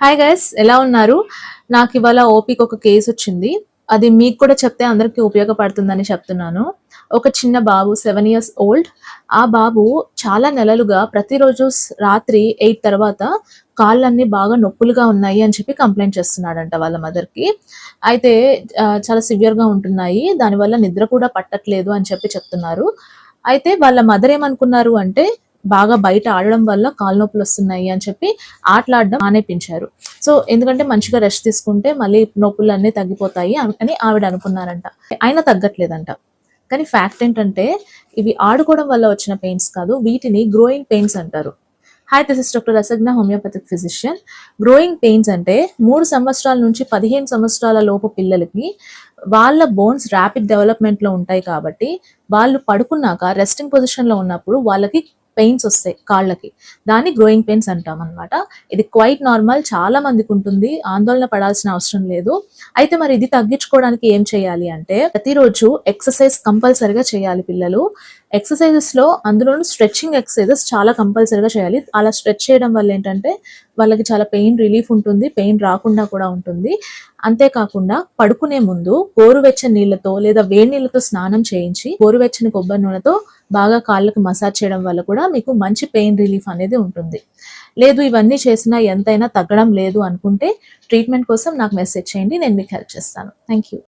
Hi guys ఎలా ఉన్నారు? నాకు ఇవాళ ఓపిక ఒక కేసు వచ్చింది. అది మీకు కూడా చెప్తే అందరికీ ఉపయోగపడుతుందని చెప్తున్నాను. ఒక చిన్న బాబు సెవెన్ ఇయర్స్ ఓల్డ్ ఆ బాబు చాలా నెలలుగా ప్రతిరోజు రాత్రి ఎయిట్ తర్వాత కాళ్ళన్నీ బాగా నొప్పులుగా ఉన్నాయి అని చెప్పి కంప్లైంట్ చేస్తున్నాడంట వాళ్ళ మదర్కి అయితే చాలా సివియర్గా ఉంటున్నాయి. దానివల్ల నిద్ర కూడా పట్టట్లేదు అని చెప్పి చెప్తున్నారు. అయితే వాళ్ళ మదర్ ఏమనుకున్నారు అంటే బాగా బయట ఆడడం వల్ల కాళ్ళ నొప్పులు వస్తున్నాయి అని చెప్పి ఆటలాడడం ఆనేపించారు సో ఎందుకంటే మంచిగా రెస్ట్ తీసుకుంటే మళ్ళీ నొప్పులు అన్నీ తగ్గిపోతాయి అని ఆవిడ అనుకున్నారంట. అయినా తగ్గట్లేదంట. కానీ ఫ్యాక్ట్ ఏంటంటే ఇవి ఆడుకోవడం వల్ల వచ్చిన పెయిన్స్ కాదు వీటిని గ్రోయింగ్ పెయిన్స్ అంటారు. హాయ్ దిస్ ఇస్ డాక్టర్ అసగ్న హోమియోపతిక్ ఫిజిషియన్ గ్రోయింగ్ పెయిన్స్ అంటే మూడు సంవత్సరాల నుంచి పదిహేను సంవత్సరాల లోపు పిల్లలకి వాళ్ళ బోన్స్ ర్యాపిడ్ డెవలప్మెంట్లో ఉంటాయి కాబట్టి వాళ్ళు పడుకున్నాక రెస్టింగ్ పొజిషన్లో ఉన్నప్పుడు వాళ్ళకి పెయిన్స్ వస్తాయి కాళ్ళకి. దాన్ని గ్రోయింగ్ పెయిన్స్ అంటాం అనమాట ఇది క్వైట్ నార్మల్ చాలా మందికి ఉంటుంది. ఆందోళన పడాల్సిన అవసరం లేదు. అయితే మరి ఇది తగ్గించుకోవడానికి ఏం చేయాలి అంటే ప్రతిరోజు ఎక్సర్సైజ్ కంపల్సరిగా చేయాలి పిల్లలు. ఎక్సర్సైజెస్లో అందులోనూ స్ట్రెచ్చింగ్ ఎక్సర్సైజెస్ చాలా కంపల్సరిగా చేయాలి. అలా స్ట్రెచ్ చేయడం వల్ల ఏంటంటే వాళ్ళకి చాలా పెయిన్ రిలీఫ్ ఉంటుంది పెయిన్ రాకుండా కూడా ఉంటుంది. అంతేకాకుండా పడుకునే ముందు గోరువెచ్చని నీళ్ళతో లేదా వేడి నీళ్ళతో స్నానం చేయించి గోరువెచ్చని కొబ్బరి నూనెతో బాగా కాళ్ళకు మసాజ్ చేయడం వల్ల కూడా మీకు మంచి పెయిన్ రిలీఫ్ అనేది ఉంటుంది. లేదు ఇవన్నీ చేసినా ఎంతైనా తగ్గడం లేదు అనుకుంటే ట్రీట్మెంట్ కోసం నాకు మెసేజ్ చేయండి నేను మీకు హెల్ప్ చేస్తాను. Thank you